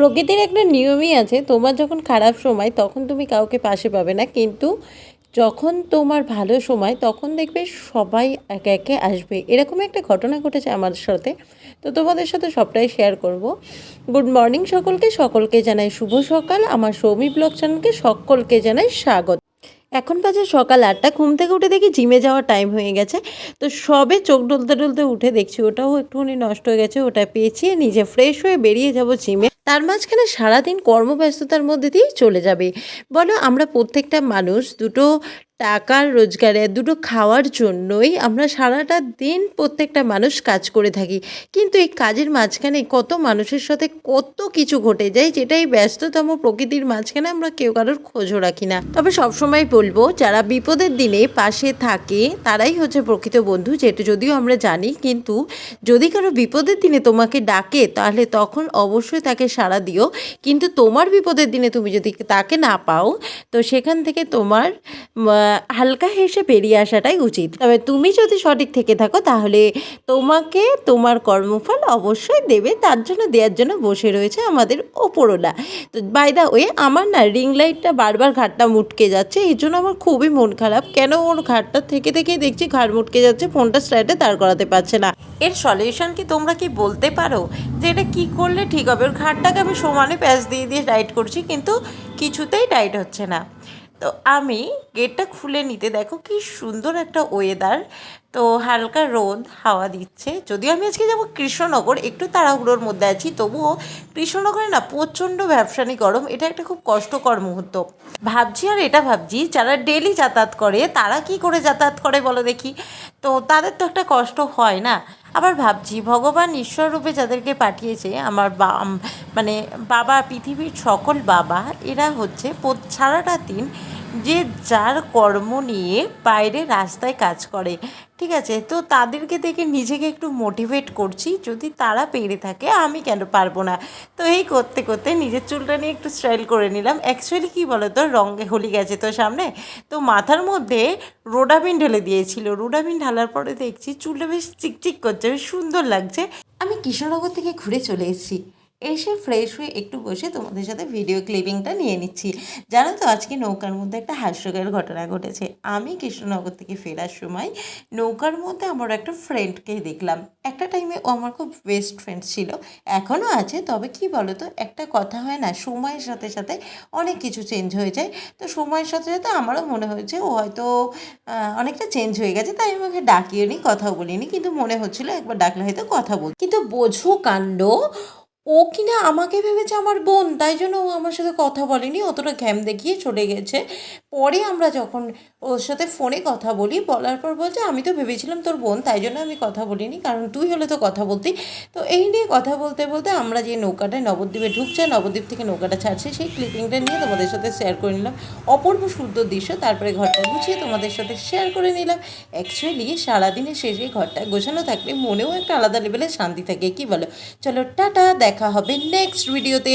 প্রকৃতির একটা নিয়মই আছে, তোমার যখন খারাপ সময় তখন তুমি কাউকে পাশে পাবে না, কিন্তু যখন তোমার ভালো সময় তখন দেখবে সবাই একে একে আসবে। এরকম একটা ঘটনা ঘটেছে আমার সাথে, তো তোমাদের সাথে সবটাই শেয়ার করব। গুড মর্নিং সকলকে সকলকে জানাই শুভ সকাল, আমার সৌমি ব্লগ চ্যানেলকে সকলকে জানাই স্বাগত। এখন বাজে সকাল আটটা, ঘুম থেকে উঠে দেখি জিমে যাওয়ার টাইম হয়ে গেছে, তো সবে চোখ ডলতে ডলতে উঠে দেখছি ওটাও একটুখানি নষ্ট হয়ে গেছে, ওটা পেঁচিয়ে নিজে ফ্রেশ হয়ে বেরিয়ে যাব জিমে। তার মাঝখানে সারাদিন কর্মব্যস্ততার মধ্যে দিয়েই চলে যাবে। বলো আমরা প্রত্যেকটা মানুষ দুটো টাকার রোজগারে দুটো খাওয়ার জন্যই আমরা সারাটা দিন প্রত্যেকটা মানুষ কাজ করে থাকি। কিন্তু এই কাজের মাঝখানে কত মানুষের সাথে কত কিছু ঘটে যায় যেটাই ব্যস্ততম প্রকৃতির মাঝখানে আমরা কেউ কারোর খোঁজও রাখি না। তবে সবসময় বলব, যারা বিপদের দিনে পাশে থাকে, তারাই হচ্ছে প্রকৃত বন্ধু যেটা যদিও আমরা জানি, কিন্তু যদি কারও বিপদের দিনে তোমাকে ডাকে, তাহলে তখন অবশ্যই তাকে সাড়া দিও। কিন্তু তোমার বিপদের দিনে তুমি যদি তাকে না পাও, তো সেখান থেকে তোমার হালকা হেসে বেরিয়ে আসাটাই উচিত। তবে তুমি যদি সঠিক থেকে থাকো, তাহলে তোমাকে তোমার কর্মফল অবশ্যই দেবে। তার জন্য, দেওয়ার জন্য বসে রয়েছে আমাদের ওপরওলা তো বাই দা ওয়ে আমার না রিং লাইটটা বারবার ঘাটটা মুটকে যাচ্ছে। এই জন্য আমার খুবই মন খারাপ। কেন ওর ঘাটটা থেকে থেকেই দেখছি ঘাড় মুটকে যাচ্ছে, ফোনটা স্ট্রাইটে দাঁড় করাতে পারছে না। এর সলিউশন কি তোমরা কি বলতে পারো? যে এটা কী করলে ঠিক হবে? ওর ঘাটটাকে আমি সমানে প্যাচ দিয়ে দিয়ে টাইট করছি, কিন্তু কিছুতেই টাইট হচ্ছে না। তো আমি গেটটা খুলে নিতে, দেখো কি সুন্দর একটা ওয়েদার তো হালকা রোদ, হাওয়া দিচ্ছে। যদিও আমি আজকে যাব কৃষ্ণনগর, একটু তাড়াহুড়োর মধ্যে আছি, তবুও কৃষ্ণনগরে না প্রচণ্ড ব্যবসানি গরম, এটা একটা খুব কষ্টকর মুহূর্ত। ভাবছি আর এটা ভাবছি, যারা ডেলি যাতায়াত করে, তারা কি করে যাতায়াত করে বলো দেখি? তো তাদের তো একটা কষ্ট হয় না। আবার ভাবছি, ভগবান ঈশ্বর রূপে যাদেরকে পাঠিয়েছে, আমার বা মানে বাবা, পৃথিবীর সকল বাবা, এরা হচ্ছে সারাটা দিন যে যার কর্ম নিয়ে বাইরে রাস্তায় কাজ করে, ঠিক আছে? তো তাদেরকে দেখে নিজেকে একটু মোটিভেট করছি, যদি তারা পেরে থাকে, আমি কেন পারব না? তো এই করতে করতে নিজের চুলটা নিয়ে একটু স্টাইল করে নিলাম। অ্যাকচুয়ালি কী বলো তো রঙে হোলি গেছে তো সামনে? তো মাথার মধ্যে রোডাবিন ঢেলে দিয়েছিল। রোডাবিন ঢালার পরে দেখছি চুলটা বেশ চিকচিক করছে, বেশ সুন্দর লাগছে। আমি কৃষ্ণনগর থেকে ঘুরে চলে এসেছি। এসে ফ্রেশ হয়ে একটু বসে তোমাদের সাথে ভিডিও ক্লিপিংটা নিয়ে নিচ্ছি। জানো তো, আজকে নৌকার মধ্যে একটা হাস্যকর ঘটনা ঘটেছে। আমি কৃষ্ণনগর থেকে ফেরার সময় নৌকার মধ্যে আমার একটা ফ্রেন্ডকে দেখলাম। একটা টাইমে ও আমার খুব বেস্ট ফ্রেন্ড ছিল এখনও আছে। তবে কি বলো তো একটা কথা হয় না, সময়ের সাথে সাথে অনেক কিছু চেঞ্জ হয়ে যায়। তো সময়ের সাথে সাথে আমারও মনে হয়েছে, ও হয়তো অনেকটা চেঞ্জ হয়ে গেছে, তাই আমি ওকে ডাকিও নি, কথাও বলিনি। কিন্তু মনে হচ্ছিল একবার ডাকলে হয়তো কথা বল কিন্তু বোঝো কাণ্ড ও কিনা আমাকে ভেবেছে আমার বোন, তাই জন্য ও আমার সাথে কথা বলেনি, অতটা ঘ্যাম দেখিয়ে চলে গেছে। পরে আমরা যখন ওর সাথে ফোনে কথা বলি, বলার পর বলছে, আমি তো ভেবেছিলাম তোর বোন, তাই জন্য আমি কথা বলিনি, কারণ তুই হলে তো কথা বলতি। তো এই নিয়ে কথা বলতে বলতে আমরা যে নৌকাটায় নবদ্বীপে ঢুকছে, নবদ্বীপ থেকে নৌকাটা ছাড়ছে, সেই ক্লিপিংটা নিয়ে তোমাদের সাথে শেয়ার করে নিলাম। অপূর্ব সুন্দর দৃশ্য, তারপরে ঘরটা গুছিয়ে তোমাদের সাথে শেয়ার করে নিলাম। অ্যাকচুয়ালি সারাদিনের শেষে ঘরটা গোছানো থাকলে মনেও একটা আলাদা লেভেলের শান্তি থাকে, কি বলো? চলো, টাটা, দেখা হবে নেক্সট ভিডিওতে